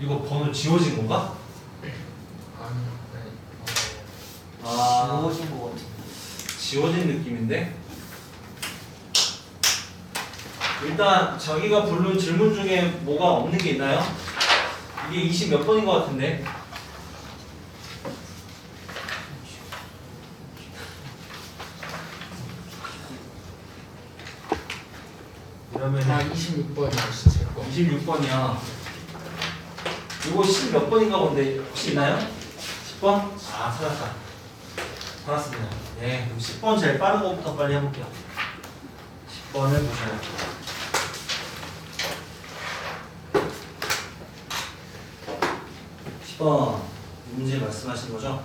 이거 번호 지워진 건가? 아니요. 네. 아 지워진 거 같은데. 지워진 느낌인데 일단 자기가 부른 질문 중에 뭐가 없는 게 있나요? 이게 20 몇 번인 것 같은데 이러면 아 26번이요. 제 거. 26번이야. 이거 10 몇 번인가 본데 혹시 있나요? 10번? 아 찾았다. 찾았습니다. 네, 그럼 10번 제일 빠른 것부터 빨리 해볼게요. 10번을 보셔요. 십번 문제 말씀하신 거죠?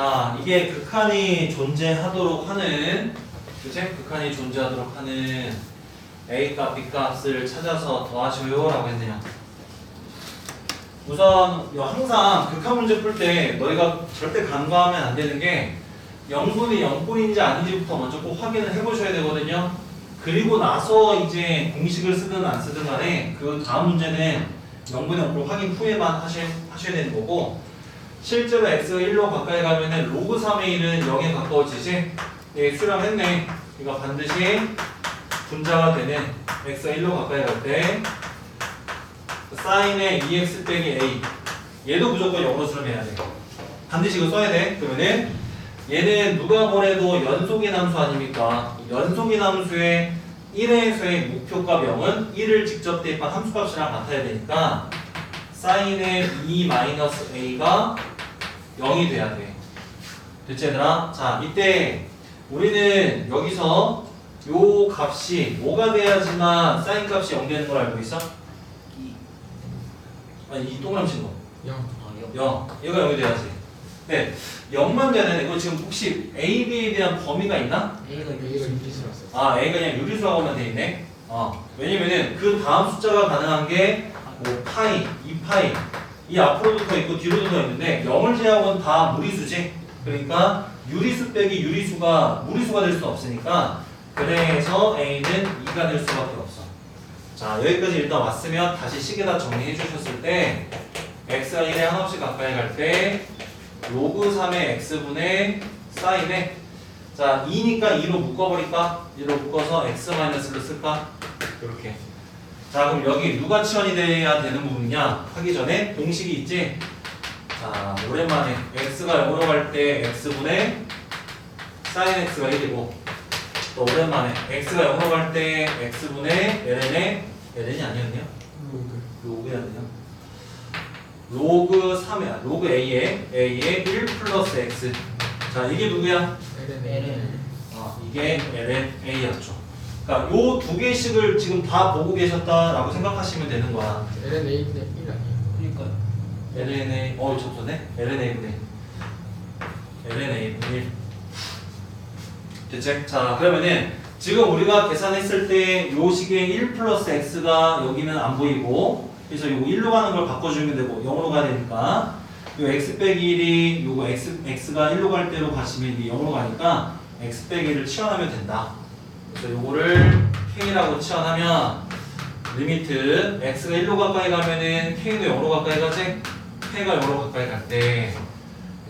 자, 이게 극한이 존재하도록 하는, 그치? 극한이 존재하도록 하는 A값, B값을 찾아서 더하셔요 라고 했네요. 우선 항상 극한 문제 풀 때 너희가 절대 간과하면 안 되는 게 0분이 0분인지 아닌지부터 먼저 꼭 확인을 해보셔야 되거든요. 그리고 나서 이제 공식을 쓰든 안 쓰든 간에 그 다음 문제는 0분의 0분 확인 후에만 하셔, 하셔야 되는 거고 실제로 x가 1로 가까이 가면은 로그 3의 1은 0에 가까워지지? 예, 수렴했네. 이거 반드시 분자가 되는 x가 1로 가까이 갈 때 사인의 2x 빼기 a 얘도 무조건 0으로 수렴해야 돼. 반드시 이거 써야 돼. 그러면은 얘는 누가 보내도 연속인 함수 아닙니까? 연속인 함수의 1에서의 목표값 0은 1을 직접 대입한 함수값이랑 같아야 되니까 사인의 2-a가 0이 돼야 돼. 됐지 얘들아? 자 이때 우리는 여기서 요 값이 뭐가 돼야지만 사인 값이 0 되는 걸 알고 있어? 이. 아니 이 동그라미 친 거. 0. 아, 0. 얘가 0이 돼야지. 네. 0만 되는 이거 지금 혹시 A, B에 대한 범위가 있나? A가 A가 유리수라서. 아, A가 그냥 유리수라고 하면 돼 있네. 어. 왜냐면은 그 다음 숫자가 가능한 게 뭐 파이, 2파이 이 앞으로도 더 있고 뒤로도 더 있는데 0을 제외하고는 다 무리수지. 그러니까 유리수 빼기 유리수가 무리수가 될 수 없으니까 그래서 A는 2가 될 수밖에 없어. 자, 여기까지 일단 왔으면 다시 식에다 정리해 주셨을 때 x가 1에 한없이 가까이 갈 때 로그 3의 x분의 사인에 자 2니까 2로 묶어버릴까? 2로 묶어서 x-를 쓸까? 이렇게 자 그럼 여기 누가 치환이 돼야 되는 부분이냐 하기 전에 공식이 있지 자 오랜만에 x가 0으로 갈 때 x분의 사인 x가 1이고 또 오랜만에 x가 0으로 갈 때 x분의 ln의 ln이 아니었네요 로그. 로그였네요 로그 3이야 로그 a에 a에 1 플러스 x 자 이게 누구야? LN. 아, 이게 LNA였죠. 그러니까 요 두 개씩을 지금 다 보고 계셨다라고 생각하시면 되는 거야. LN A인데 1 아니에요? 그러니까요. LNA, 어, 접선네 LNA분의 LNA분의 1. 됐지? 자, 그러면은 지금 우리가 계산했을 때 요 식의 1 플러스 x가 여기는 안 보이고 그래서 요거 1로 가는 걸 바꿔주면 되고 0으로 가야 되니까 요 x 빼기 1이 요거 x, x가 1로 갈 때로 가시면 이게 0으로 가니까 x 빼기 1을 치환하면 된다. 그래서 요거를 k라고 치환하면 리미트 x가 1로 가까이 가면은 k도 0으로 가까이 가지? k가 0으로 가까이 갈때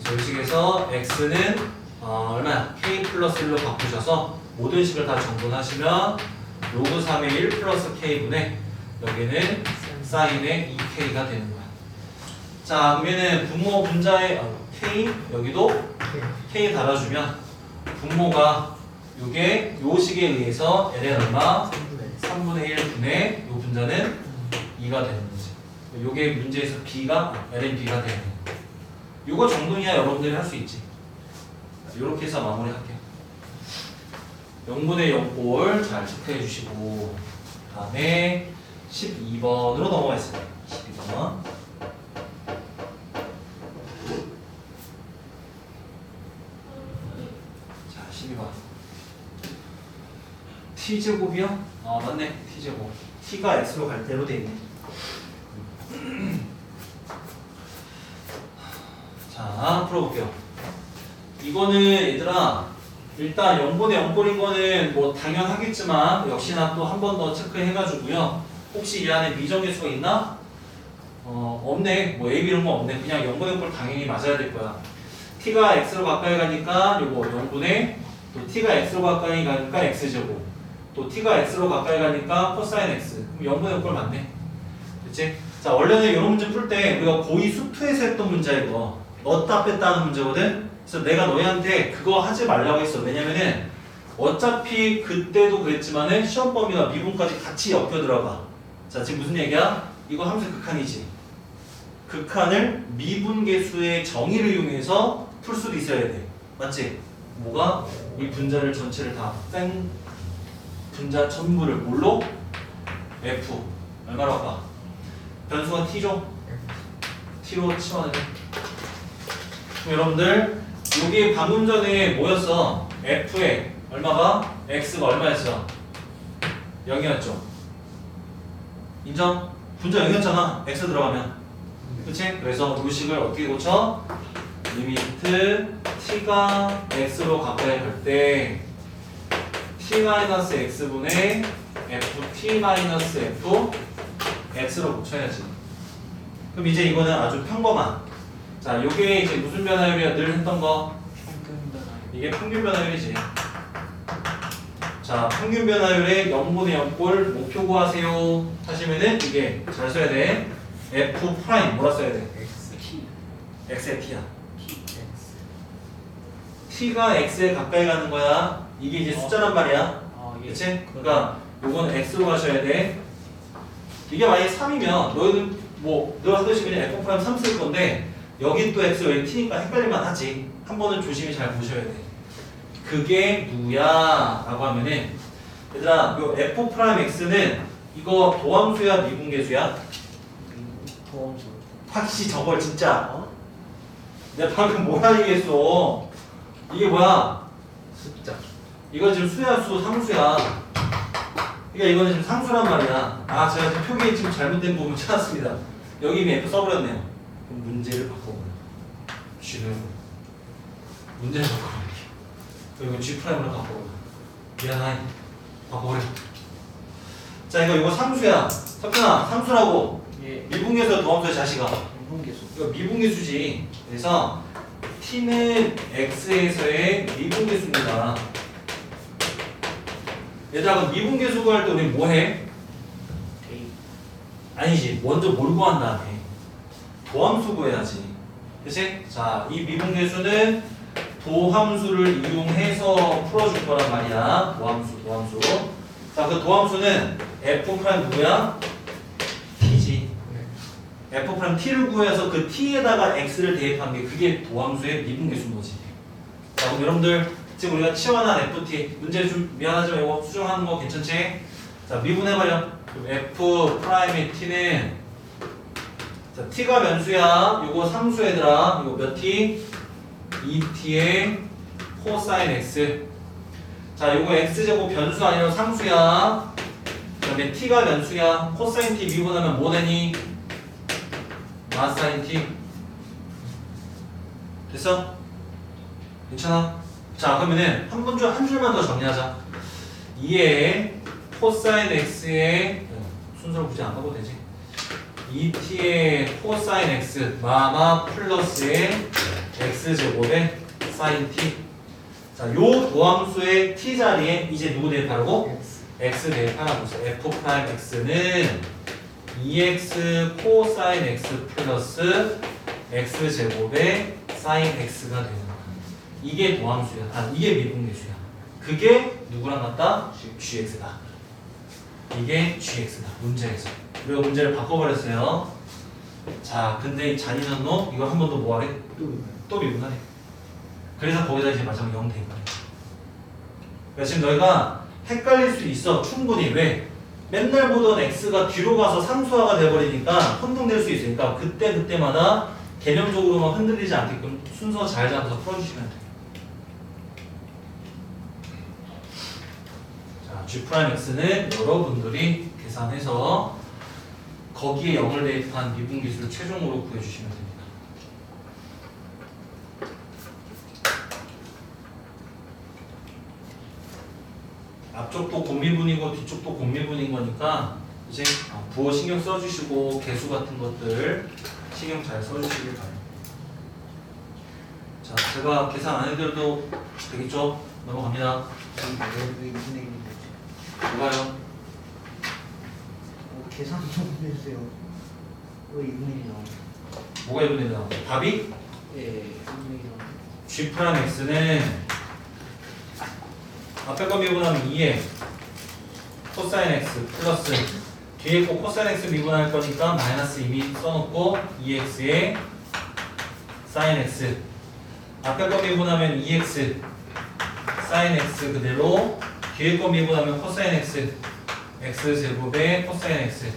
그래서 이 식에서 x는 어, 얼마야? k 플러스 1로 바꾸셔서 모든 식을 다 정분하시면 로그 3의 1 플러스 k분의 여기는 사인의 2k가 되는 거야. 자 그러면은 분모 분자의 어, k 여기도 k 달아주면 분모가 요게 요 식에 의해서 ln 얼마 3분의 3분의 1 분의 요 분자는 2가 되는 거지. 요게 문제에서 b가 ln b가 되는 거. 요거 정도냐 여러분들이 할 수 있지. 요렇게 해서 마무리할게요. 0분의 0꼴 잘 체크해 주시고 다음에 12번으로 넘어가겠습니다. 12번. 자, 12번. T제곱이요? 아 맞네 t제곱 t가 x로 갈 대로 돼 있네 자 풀어볼게요 이거는 얘들아 일단 0분의 0꼴인 거는 뭐 당연하겠지만 역시나 또 한 번 더 체크해가지고요. 혹시 이 안에 미정계수가 있나? 어 없네. 뭐 A, B 이런 거 없네. 그냥 0분의 0꼴 당연히 맞아야 될 거야. t가 x로 가까이 가니까 요거 0분의 또 t가 x로 가까이 가니까 x제곱 또 t가 x로 가까이 가니까 코사인 x 그럼 0분의 0꼴 맞네. 그치? 자 원래는 이런 문제 풀 때 우리가 고2 수투에서 했던 문제 이거 넣었다 뺐다 하는 문제거든 그래서 내가 너희한테 그거 하지 말라고 했어 왜냐면은 어차피 그때도 그랬지만은 시험 범위가 미분까지 같이 엮여 들어가 자 지금 무슨 얘기야? 이거 함수 극한이지 극한을 미분계수의 정의를 이용해서 풀 수도 있어야 돼 맞지? 뭐가? 이 분자를 전체를 다생 분자 전부를 뭘로? F 얼마로 할까? 변수가 t죠? t로 치환을 해. 그럼 여러분들 여기 방금 전에 뭐였어? f에 얼마가? x가 얼마였어? 0이었죠? 인정? 분자 0이었잖아 x 들어가면 그치? 그래서 루식을 어떻게 고쳐? 리미트 t가 x로 가까이 갈때 t-x분의 ft-f x로 고쳐야지. 그럼 이제 이거는 아주 평범한. 자, 요게 이제 무슨 변화율이야? 늘 했던 거. 이게 평균 변화율이지. 자, 평균 변화율의 0분의 0꼴 목표 구하세요. 하시면은 이게 잘 써야 돼. f 프라임 뭐라 써야 돼? X T x의 t야. T가 x에 가까이 가는 거야. 이게 이제 숫자란 말이야. 아 예. 그치? 그러니까 요건 x로 가셔야 돼. 이게 만약에 3이면 너희는 뭐너 하듯이 그냥 f 프라임 3 쓸 건데 여기 또 x 여기 t니까 헷갈릴만 하지. 한 번은 조심히 잘 보셔야 돼. 그게 누야? 라고 하면은 얘들아 요 f 프라임 x는 이거 도함수야 미분계수야? 도함수 확실히 저걸 진짜 어? 내가 방금 뭐라 얘기했어 이게 뭐야 숫자 이거 지금 수야 수 상수야. 그러니까 이거는 지금 상수란 말이야. 아 제가 지금 표기에 지금 잘못된 부분 찾았습니다. 여기 이미 F 써버렸네요. 그럼 문제를 바꿔버려. G는 문제를 바꿔버릴게. 그리고 G 프라임으로 바꿔버려. 미안하이. 바꿔버려. 자 이거 이거 상수야. 석준아 상수라고. 예 미분계수 도함수의 자식아. 인분계수 이거 미분계수지. 그래서 t는 x에서의 미분계수입니다. 얘들아 그럼 미분계수 구할 때 우리 뭐 해? 데이 아니지. 먼저 뭘 구한 다음에 도함수 구해야지. 그치? 자, 이 미분계수는 도함수를 이용해서 풀어줄 거란 말이야. 도함수, 도함수. 자, 그 도함수는 f 누구야? t지. 네 f t를 구해서 그 t에다가 x를 대입한 게 그게 도함수의 미분계수인 거지. 자, 그럼 여러분들 지금 우리가 치환한 ft 문제 좀 미안하지만 이거 수정하는 거 괜찮지? 자. 그럼 f 프라임의 t는 자, t가 변수야. 요거 상수 얘들아. 이거 몇 t? 2t의 코사인 x. 자, 요거 x제곱 변수 아니라 상수야. 그 다음에 t가 변수야. 코사인 t 미분하면 뭐 되니? 마사인 t. 됐어? 괜찮아? 자, 그러면은 한번줄한 줄만 더 정리하자. 2의 코사인 x의 순서를 굳이 안 바꿔도 되지. 2t의 코사인 x 마마 플러스의 x 제곱의 사인 t. 자, 요 도함수의 t 자리에 이제 누구 대입하라고? X 대입하라고 했어. f 프라임 x는 2x 코사인 x 플러스 x 제곱의 사인 x가 거야. 이게 도함수야. 아, 이게 미분계수야. 그게 누구랑 같다? gx다. 이게 gx다. 문제에서. 우리가 문제를 바꿔버렸어요. 자, 근데 이 잔인한 놈 이거 한 번 더 뭐하래? 또또 미분하네. 그래서 거기다 이제 마지막 0 대입하네. 그러니까 지금 너희가 헷갈릴 수 있어. 충분히. 왜? 맨날 보던 x가 뒤로 가서 상수화가 돼버리니까 혼동될 수 있으니까 그때 그때마다 개념적으로만 흔들리지 않게끔 순서 잘 잡아서 풀어주시면 돼요. 자, g 프라임 x는 여러분들이 계산해서 거기에 0을 대입한 미분기수를 최종으로 구해주시면 됩니다. 앞쪽도 곰미분이고 뒤쪽도 곰미분인 거니까 이제 어, 부호 신경 써주시고 개수 같은 것들 신경 잘 써주시길 바랍니다. 자, 제가 계산 안 해드려도 되겠죠? 넘어갑니다. 뭐가요? 어, 계산 좀 해주세요. 왜 2분의 1이 나오지? 뭐가 이분에 나와? 답이 예, 2분의 1이 나오지. G 프라임 X는 앞에 거 미분하면 2에 코사인 X 플러스 뒤에 거 코사인 X 미분할 거니까 마이너스 이미 써놓고 2X에 사인 X 앞에 거 미분하면 2X 사인 X 그대로 뒤에 거 미분하면 코사인 X X 제곱에 코사인 X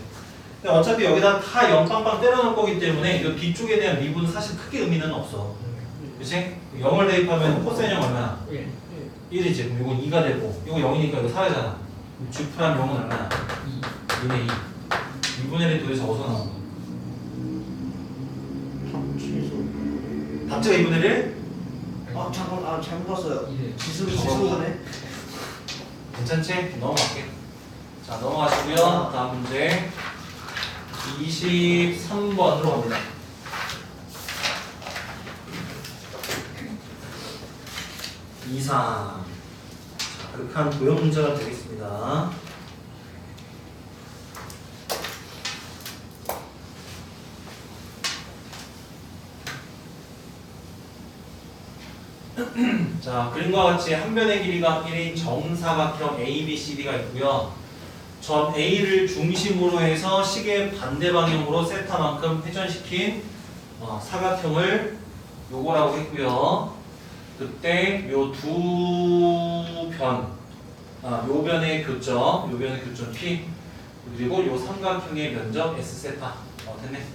근데 어차피 여기다 다 0 빵빵 때려놓을 거기 때문에 이 뒤쪽에 대한 미분은 사실 크게 의미는 없어 그치? 0을 대입하면 코사인 0 얼마나? 예. 1이지 그럼 이건 2가 되고 이거 0이니까 이거 사라잖아 그럼 G 프라임 0은 얼마나? 2 2분의 2 2분의 1이 도대체 어디서 나온 거야? 답지가 2분의 1? 아, 잠깐, 아, 잘못 봤어요. 예. 지수. 지수네. 괜찮지? 넘어갈게. 자 넘어가시고요. 다음 문제. 23번으로 갑니다. 이상. 자, 극한 도형 문제가 되겠습니다 자, 그림과 같이 한 변의 길이가 1인 정사각형 ABCD가 있고요. 점 A를 중심으로 해서 시계 반대 방향으로 세타만큼 회전시킨 어, 사각형을 요거라고 했고요. 그때 요두 변, 아, 요 변의 교점, 요 변의 교점 P 그리고 요 삼각형의 면적 S 세타. 어, 됐네.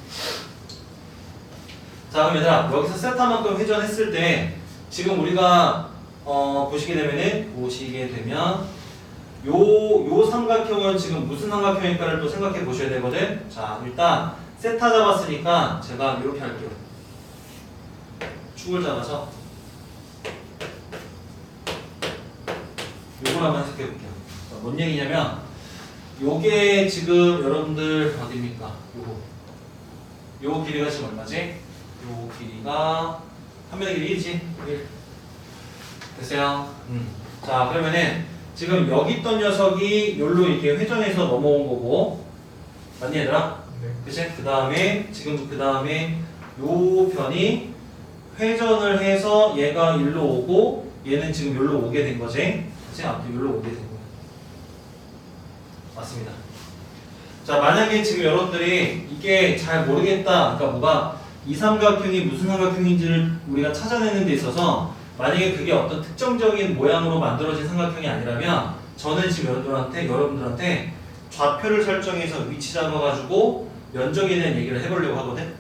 자, 그럼 얘들아 여기서 세타만큼 회전했을 때 지금 우리가 어, 보시게 되면은 보시게 되면 요, 요 삼각형은 지금 무슨 삼각형일까를 또 생각해 보셔야 되거든. 자, 일단 세타 잡았으니까 제가 이렇게 할게요. 축을 잡아서 요걸 한번 해석해 볼게요. 자, 뭔 얘기냐면 요게 지금 여러분들 어디입니까? 요거. 요 길이가 지금 얼마지? 요 길이가 한 길이 1이지? 1. 됐어요? 음. 자, 그러면은 지금 여기 있던 녀석이 여기로 이렇게 회전해서 넘어온 거고 맞니 얘들아? 네. 그치? 그 다음에 지금 그 다음에 요 편이 회전을 해서 얘가 일로 오고 얘는 지금 여기로 오게 된 거지? 그치? 아무튼 여기로 오게 된 거야 맞습니다 자 만약에 지금 여러분들이 이게 잘 모르겠다 그러니까 뭐가 이 삼각형이 무슨 삼각형인지를 우리가 찾아내는 데 있어서 만약에 그게 어떤 특정적인 모양으로 만들어진 삼각형이 아니라면 저는 지금 여러분들한테 여러분들한테 좌표를 설정해서 위치 잡아가지고 면적에 대한 얘기를 해보려고 하거든.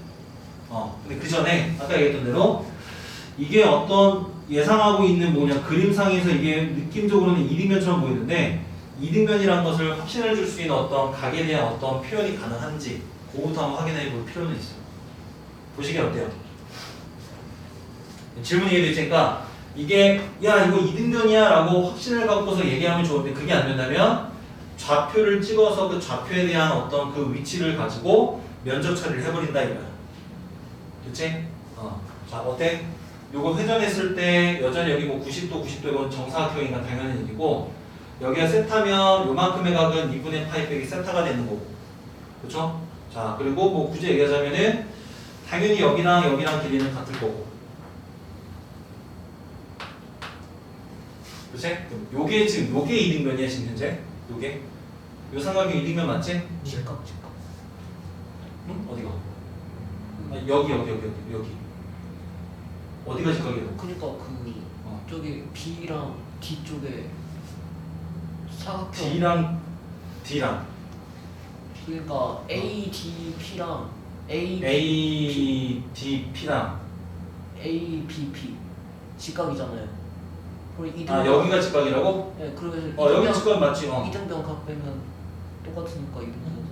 어, 근데 그 전에 아까 얘기했던 대로 이게 어떤 예상하고 있는 뭐냐 그림상에서 이게 느낌적으로는 이등변처럼 보이는데 이등변이라는 것을 확신해 줄수 있는 어떤 각에 대한 어떤 표현이 가능한지 그거부터 한번 확인해 볼 필요는 있어요. 보시기 어때요? 질문이 되니까 이게 야 이거 이등변이야 라고 확신을 갖고서 얘기하면 좋은데 그게 안 된다면 좌표를 찍어서 그 좌표에 대한 어떤 그 위치를 가지고 면적 처리를 해버린다 이거야 그치? 어. 자 어때? 요거 회전했을 때 여전히 여기 뭐 90도 90도 이건 정사각형이니까 당연한 얘기고 여기가 세타면 요만큼의 각은 2분의 파이 빼기 세타가 되는 거고 그쵸? 자 그리고 뭐 굳이 얘기하자면은 당연히 여기랑 여기랑 길이는 같을 거고 그치? 요게 지금 요게 이등변이야 지금 현재 요게 요 삼각형 이등변 맞지? 직각, 직각. 응? 어디가? 아, 여기 여기 여기 여기 여기 어디가 직각이야? 그니까 그, 어. 저기 B랑 D 쪽에 사각형. D랑 D랑 그러니까 A, D, P랑 A, A, D, P랑 A, B, P. 직각이잖아요. 그리고 이등 아 여기가 직각이라고? 네, 그래서 어 여기 이등변- 직각 맞지? 어. 이등변 각 빼면 똑같으니까 이등변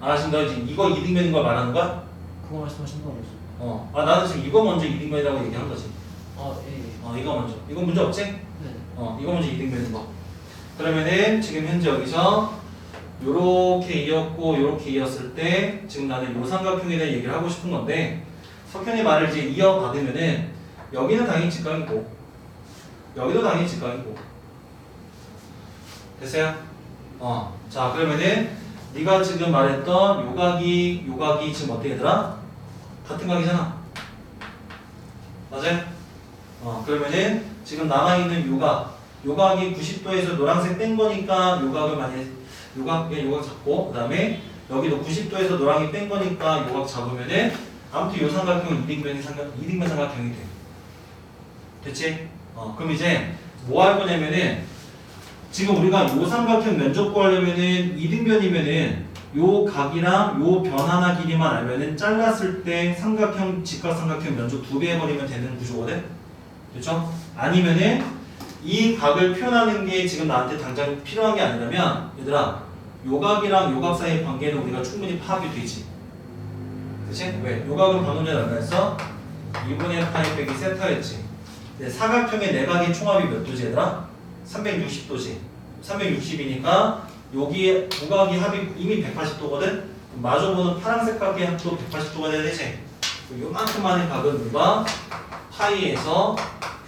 아 지금 너 지금 이거 이등변인 걸 말하는 거야? 그거 말씀하신 거 아니었어요? 어. 아 나는 지금 이거 먼저 이등변이라고 얘기한 거지. 아, 예, 예. 어 이거 먼저. 이건 문제 없지? 네. 어, 이거 먼저 이등변인 거. 그러면은 지금 현재 여기서 요렇게 이었고 요렇게 이었을 때 지금 나는 요 삼각형에 대한 얘기를 하고 싶은 건데 석현이 말을 이제 이어받으면은 여기는 당연히 직각이고 여기도 당연히 직각이고 됐어요? 어, 자 그러면은 네가 지금 말했던 요각이 요각이 지금 어떻게 되더라? 같은 각이잖아. 맞아요? 어 그러면은 지금 남아있는 요각 요각이 90도에서 노란색 뺀 거니까 요각을 많이 요각 예, 요각 잡고 그 다음에 여기도 90도에서 노랑이 뺀 거니까 요각 잡으면은 아무튼 요 삼각형은 이등변이 삼각 이등변 삼각형이 돼. 됐지? 어 그럼 이제 뭐 할 거냐면은 지금 우리가 요 삼각형 면적 구하려면은 이등변이면은 요 각이랑 요 변 하나 길이만 알면은 잘랐을 때 삼각형 직각 삼각형 면적 두 배 해버리면 되는 구조거든. 그렇죠? 아니면은 이 각을 표현하는 게 지금 나한테 당장 필요한 게 아니라면 얘들아 요각이랑 요각 사이의 관계는 우리가 충분히 파악이 되지. 그치? 왜? 요각은 방금 전에 했어? 2분의 파이 빼기 세타였지. 사각형의 내각의 총합이 몇 도지 얘들아? 360도지. 360이니까 여기에 두각이 합이 이미 180도거든? 마주 보는 파란색 각의 합도 180도가 돼야 되지. 요만큼만의 각은 우리가 파이에서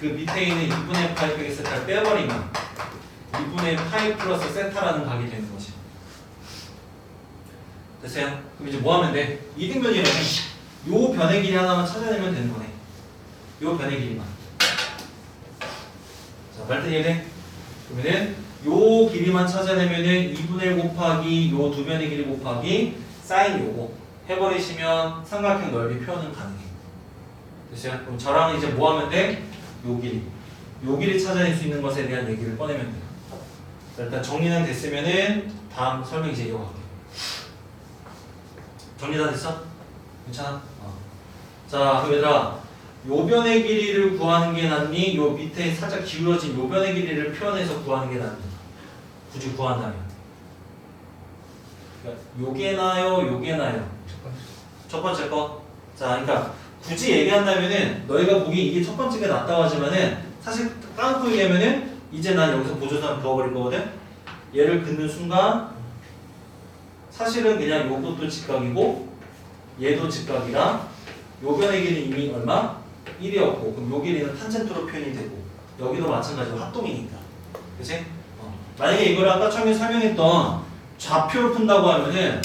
그 밑에 있는 2분의 파이 빼기 세타를 빼버리면 2분의 파이 플러스 세타라는 각이 되는 거지. 됐어요? 그럼 이제 뭐 하면 돼? 이등변이라면 요 변의 길이 하나만 찾아내면 되는 거네. 요 변의 길이만. 자, 말뜻 이해돼? 그러면은 요 길이만 찾아내면은 2분의 1 곱하기 요 두 변의 길이 곱하기 사인 요거 해버리시면 삼각형 넓이 표현은 가능해. 됐어요? 그럼 저랑 이제 뭐 하면 돼? 요 길이. 요 길이 찾아낼 수 있는 것에 대한 얘기를 꺼내면 돼요. 자, 일단 정리는 됐으면은 다음 설명 이제 이어갈게요. 정리 다 됐어? 괜찮아? 어. 자, 그럼 얘들아, 요 변의 길이를 구하는 게 낫니? 요 밑에 살짝 기울어진 요 변의 길이를 표현해서 구하는 게 낫니? 굳이 구한다면. 그러니까 요게 나요, 요게 나요. 첫 번째 거. 자, 그러니까 굳이 얘기한다면은 너희가 보기 이게 첫 번째가 낫다고 하지만은 사실 까놓고 얘기하면은 이제 난 여기서 보조선 그어버릴 거거든. 얘를 긋는 순간 사실은 그냥 요것도 직각이고 얘도 직각이라 요 변의 길이 이미 얼마? 1이었고 그럼 요 길이는 탄젠트로 표현이 되고 여기도 마찬가지로 합동이니까 그치? 어. 만약에 이걸 아까 처음에 설명했던 좌표를 푼다고 하면은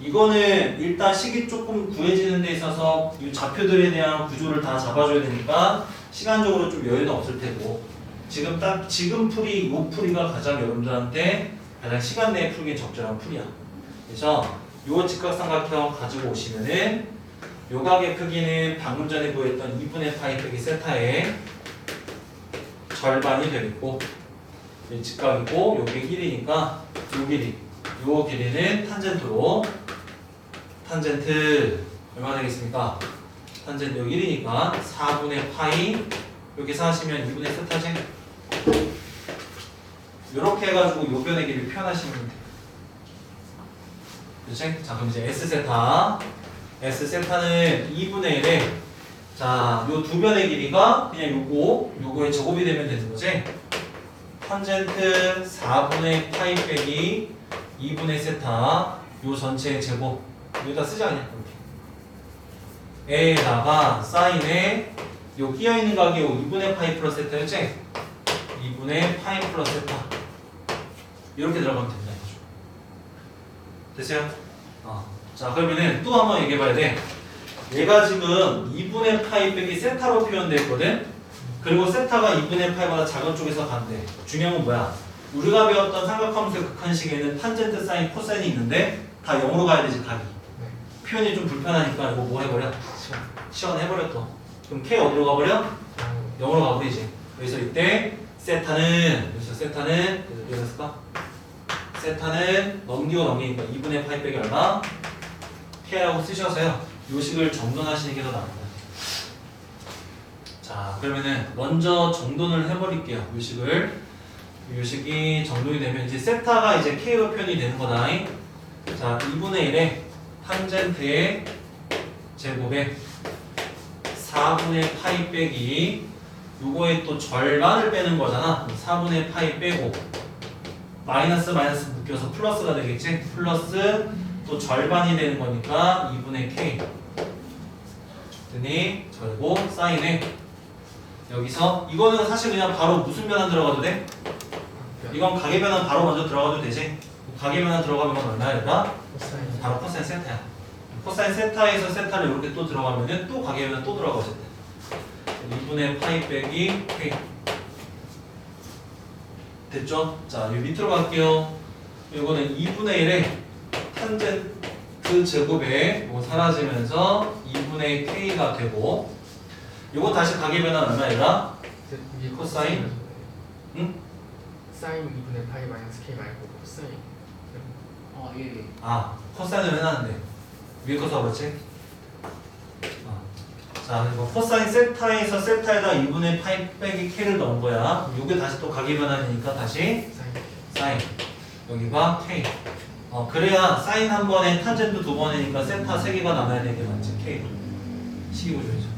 이거는 일단 식이 조금 구해지는 데 있어서 이 좌표들에 대한 구조를 다 잡아줘야 되니까 시간적으로 좀 여유는 없을 테고 지금 딱 지금 풀이 요 풀이가 가장 여러분들한테 가장 시간 내에 풀기에 적절한 풀이야. 그래서 요 직각삼각형 가지고 오시면은 요각의 크기는 방금 전에 보였던 2분의 파이 빼기 세타의 절반이 되겠고 이 직각이고 요게 1이니까 요 길이 요 길이는 탄젠트로 탄젠트 얼마 되겠습니까? 탄젠트 요 1이니까 4분의 파이 여기 사시면 2분의 세타제 요렇게 해가지고 요 변의 길이를 표현하시면 돼요? 자 그럼 이제 S 세타 S 세타는 2분의 1에 자, 요 두 변의 길이가 그냥 요거 요거의 제곱이 되면 되는 거지. 탄젠트 4분의 파이 빼기 2분의 세타 요 전체의 제곱 여기다 쓰지 이렇게 에다가 사인에 요 끼어 있는 요 2분의 파이 플러스 세타였지? 2분의 파이 플러스 세타 이렇게 들어가면 됩니다. 됐어요? 어. 자 그러면은 또 한번 얘기해봐야 돼. 얘가 지금 2분의 파이 빼기 세타로 표현됐거든. 그리고 세타가 2분의 파이보다 작은 쪽에서 간대. 중요한 건 뭐야? 우리가 배웠던 삼각함수의 극한식에는 탄젠트 사인 코사인이 있는데 다 0으로 가야 되지 각이. 표현이 좀 불편하니까 이거 뭐 해버려? 시원해버려 또. 그럼 k 어디로 가버려? 0으로 가버리지. 그래서 이때 세타는 그래서 세타는 어떻게 했을까? 세타는 넘기고 넘기니까 2분의 파이 빼기 얼마? K라고 쓰셔서요. 요식을 정돈하시는 게더 거예요. 자, 그러면은 먼저 정돈을 해버릴게요. 요식을. 요식이 정돈이 되면 이제 세타가 이제 K로 표현이 되는 거다. 자, 2분의 1에 탄젠트의 제곱에 4분의 파이 빼기 요거의 또 절반을 빼는 거잖아. 4분의 파이 빼고 마이너스 마이너스 묶여서 플러스가 되겠지? 플러스 또 절반이 되는 거니까 2분의 k. 그랬더니? 절고 사인에. 여기서 이거는 사실 그냥 바로 무슨 변환 들어가도 돼? 이건 가계 변환 바로 먼저 들어가도 되지 변환 들어가면 얼마야 얘가? 코사인 바로 코사인 세타야. 코사인 세타에서 세타를 이렇게 또 들어가면은 또 가계면 또 들어가거든. 2분의 파이 빼기 k. 됐죠? 자, 이 밑으로 갈게요. 이거는 2분의 1의 탄젠트 제곱에 이거 사라지면서 2분의 k가 되고 이거 다시 가계 변환 얼마야? 코사인? 응? 사인 2분의 파이 마이너스 k 말고 코사인 아 예. 아, 코사인을 해놨는데 위에 거 써봤지? 어. 자, 그리고 코사인 세타에서 세타에다 2분의 파이 빼기 k를 넣은 거야. 이게 다시 또 가계 변환이니까 다시 사인. 여기가 k. 어, 그래야 사인 한 번에 탄젠트 두 번이니까 세타 세 개가 남아야 되게 맞지? k. 식이구조이죠.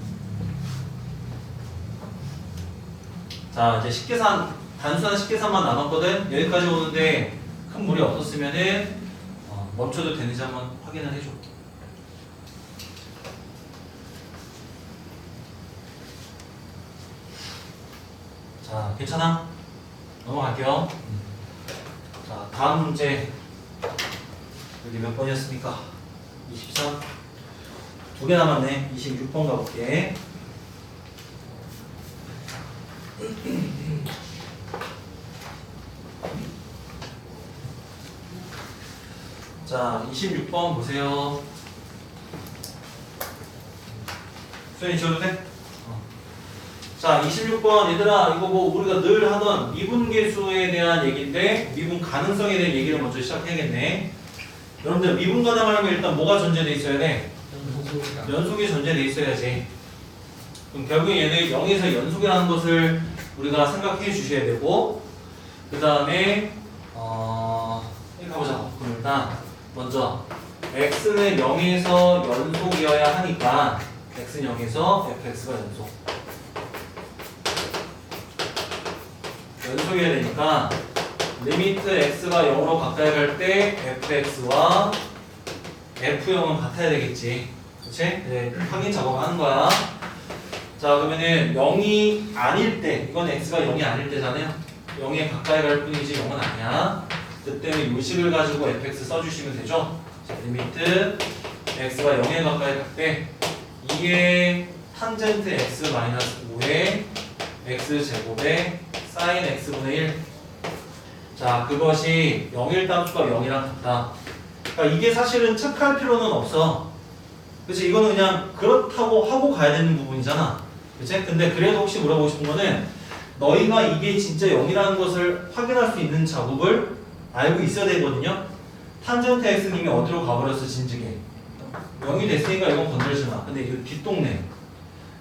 자, 이제 식계산 단순한 식계산만 남았거든. 여기까지 오는데 큰 무리 없었으면은 어, 멈춰도 되는지 한번 확인을 해줘. 자, 괜찮아? 넘어갈게요. 자, 다음 문제. 여기 몇 번이었습니까? 23. 두 개 남았네. 26번 가볼게. 자, 26번 보세요. 수현이 지워도 돼? 어. 자, 26번 얘들아 이거 뭐 우리가 늘 하던 미분계수에 대한 얘기인데 미분 가능성에 대한 얘기를 먼저 시작해야겠네. 여러분들 미분 가능하려면 일단 뭐가 전제돼 있어야 돼? 연속이 전제돼 있어야지. 그럼 결국 얘는 0에서 연속이라는 것을 우리가 생각해 주셔야 되고 그 다음에 어 이렇게 보자. 그럼 일단 먼저 x는 0에서 연속이어야 하니까 x는 0에서 fx가 연속. 연속이어야 되니까 리미트 x가 0으로 가까이 갈 때 fx와 f0은 같아야 되겠지. 그치? 네, 확인 작업하는 거야. 자 그러면은 0이 아닐 때 이건 x가 0이 아닐 때잖아요. 0에 가까이 갈 뿐이지 0은 아니야 그때는 요식을 가지고 fx 써주시면 되죠 자 리미트 x가 0에 가까이 갈 때 2의 탄젠트 x 마이너스 5의 x 제곱에 사인 x분의 1 자, 그것이 0일 단수가 0이랑 같다. 그러니까 이게 사실은 체크할 필요는 없어. 그치? 이거는 그냥 그렇다고 하고 가야 되는 부분이잖아. 그치? 근데 그래도 혹시 물어보고 싶은 거는 너희가 이게 진짜 0이라는 것을 확인할 수 있는 작업을 알고 있어야 되거든요. 탄젠트 x님이 어디로 가버렸어, 진즉에. 0이 됐으니까 이건 건들지 마. 근데 이거 뒷동네.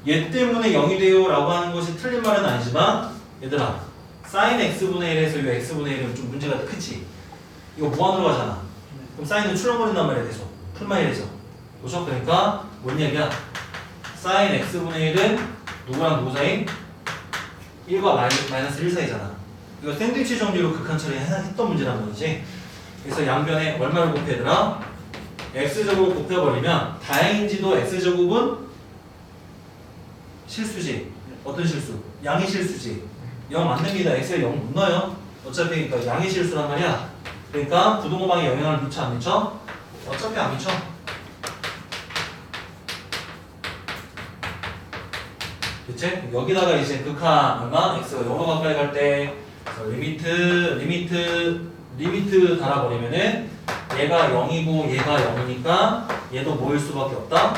얘 때문에 0이 돼요 라고 하는 것이 틀린 말은 아니지만 얘들아 사인 x분의 1에서 이 x분의 1은 좀 문제가 크지 이거 무한으로 가잖아 그럼 사인은 출렁거린단 말이야 계속 풀마이 돼서 그죠? 그러니까 뭔 얘기야 사인 x분의 1은 누구랑 누구 사이? 1과 마이, 마이너스 1 사이잖아 이거 샌드위치 정리로 극한 처리했던 문제란 말이지 그래서 양변에 얼마를 곱해야 되나? x제곱 곱해버리면 다행인지도 x제곱은 실수지 어떤 실수? 양의 실수지 0 안 됩니다. x에 0 못 넣어요. 어차피 그러니까 양의 실수란 말이야. 그러니까 부동호방에 영향을 미쳐 안 미쳐? 어차피 안 미쳐. 그치? 여기다가 이제 극한 얼마? x가 0로 가까이 갈 때 리미트 리미트 리미트 달아버리면은 얘가 0이고 얘가 0이니까 얘도 뭐일 수밖에 없다?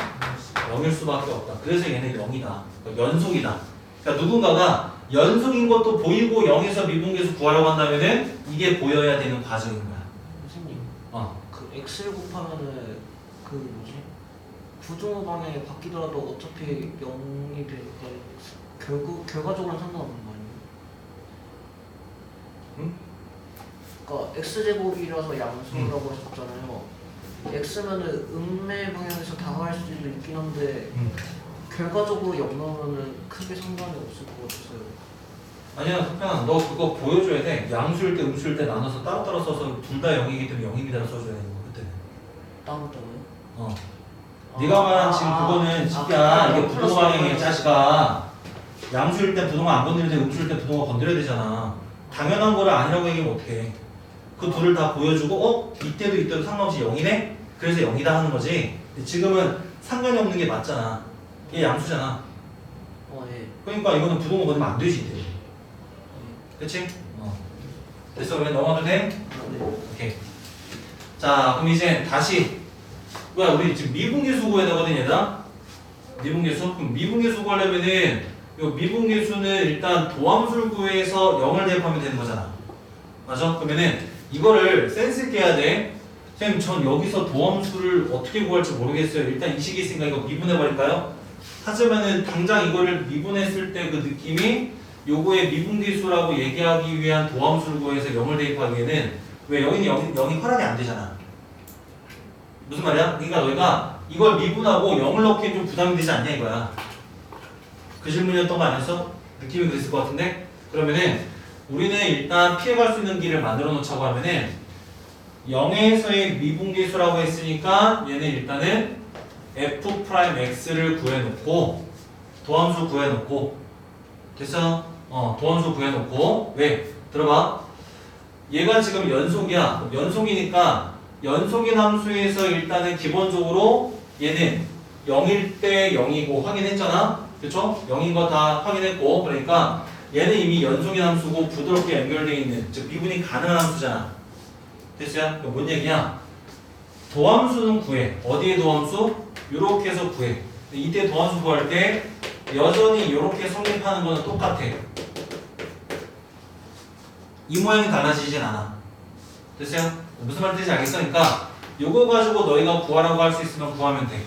0일 수밖에 없다. 그래서 얘는 0이다. 연속이다. 그러니까 누군가가 연속인 것도 보이고 0에서 미분계수 구하려고 한다면은 이게 보여야 되는 과정인 거야. 선생님 어. 그 x를 곱하면은 그 뭐지 부등호방에 바뀌더라도 어차피 0이 되니까 결국 결과적으로는 상관없는 거 아니에요? 응? 그러니까 x 제곱이라서 양수라고 하셨잖아요. x면은 음매 방향에서 다가갈 수도 있긴 한데 음. 결과적으로 0 나오면은 크게 상관이 없을 것 같아서요. 아니야 석현아 너 그거 보여줘야 돼 양수일 때 음수일 때 나눠서 따로 따로 써서 둘 다 0이기 때문에 0입니다라고 써줘야 되는 거 그때는 따로 따로요? 어 네가 말한 지금 아, 그거는 아, 진짜 아, 이게 방향이 마이너스. 자식아 양수일 때 부동화 안 건드리는데 음수일 때 부동화 건드려야 되잖아 당연한 거를 아니라고 얘기하면 어떡해 그 둘을 다 보여주고 어? 이때도 이때도 상관없이 0이네? 그래서 0이다 하는 거지 근데 지금은 상관이 없는 게 맞잖아 이게 양수잖아 어, 예. 그러니까 이거는 부동화 건드리면 안 되지 이때 그치? 어. 됐어 그래 넘어가도 돼? 아, 네. 오케이. 자, 그럼 이제 다시 뭐야 우리 지금 미분계수 구해야 되거든 얘들아. 미분계수. 그럼 미분계수 구 하려면은 요 미분계수는 일단 도함수를 구해서 0을 대입하면 되는 거잖아. 맞아? 그러면은 이거를 센스 있게 해야 돼. 선생님 전 여기서 도함수를 어떻게 구할지 모르겠어요. 일단 이 식이 있으니까 이거 미분해 버릴까요? 하지만은 당장 이거를 미분했을 때 그 느낌이 요거의 미분계수라고 얘기하기 위한 도함수를 구해서 0을 대입하기에는 왜 여기는 0, 0이 허락이 안 되잖아. 무슨 말이야? 그러니까 너희가 이걸 미분하고 0을 넣기엔 좀 부담이 되지 않냐 이거야. 그 질문이었던 거 아니었어? 느낌이 그랬을 것 같은데? 그러면은 우리는 일단 피해갈 수 있는 길을 만들어 놓자고 하면은 0에서의 미분계수라고 했으니까 얘는 일단은 f'x를 구해놓고 도함수 구해놓고 됐어? 어 도함수 구해놓고 왜? 들어봐 얘가 지금 연속이야 연속이니까 연속인 함수에서 일단은 기본적으로 얘는 0일 때 0이고 확인했잖아 그쵸? 0인 거 다 확인했고 그러니까 얘는 이미 연속인 함수고 부드럽게 연결되어 있는 즉 미분이 가능한 함수잖아 됐어요? 그뭔 얘기야? 도함수는 구해 어디에 도함수? 요렇게 해서 구해 이때 도함수 구할 때 여전히 이렇게 성립하는 거는 똑같아. 이 모양이 달라지진 않아. 됐어요? 무슨 말인지 알겠어? 그러니까 요거 가지고 너희가 구하라고 할 수 있으면 구하면 돼.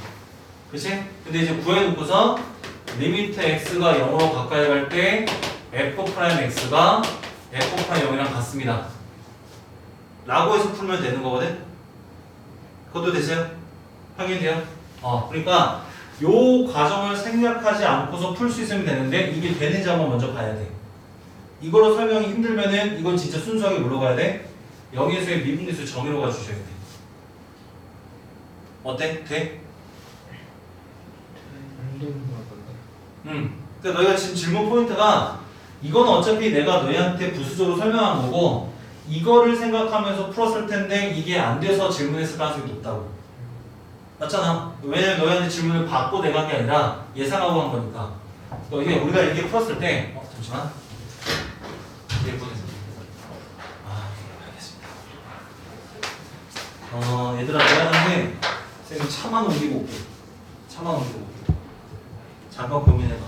그치? 근데 이제 구해놓고서 리미트 x가 0으로 가까이 갈 때 f'x가 f'0이랑 같습니다. 라고 해서 풀면 되는 거거든? 그것도 되세요? 확인 돼요? 어, 그러니까 요 과정을 생략하지 않고서 풀 수 있으면 되는데 이게 되는지 한번 먼저 봐야 돼. 이걸로 설명이 힘들면은 이건 진짜 순수하게 가야 돼? 여기에서의 미분계수 정의로 가주셔야 돼. 어때? 돼? 응. 그러니까 너희가 지금 질문 포인트가 이건 어차피 내가 너희한테 부수적으로 설명한 거고 이거를 생각하면서 풀었을 텐데 이게 안 돼서 질문했을 가능성이 높다고. 맞잖아. 왜냐면 너희한테 질문을 받고 내가 한 게 아니라 예상하고 한 거니까. 너 이게 우리가 이렇게 풀었을 때, 어, 잠시만. 아, 예. 어, 얘들아, 미안한데, 쌤 차만 옮기고 올게. 차만 옮기고 올게. 잠깐 고민해봐.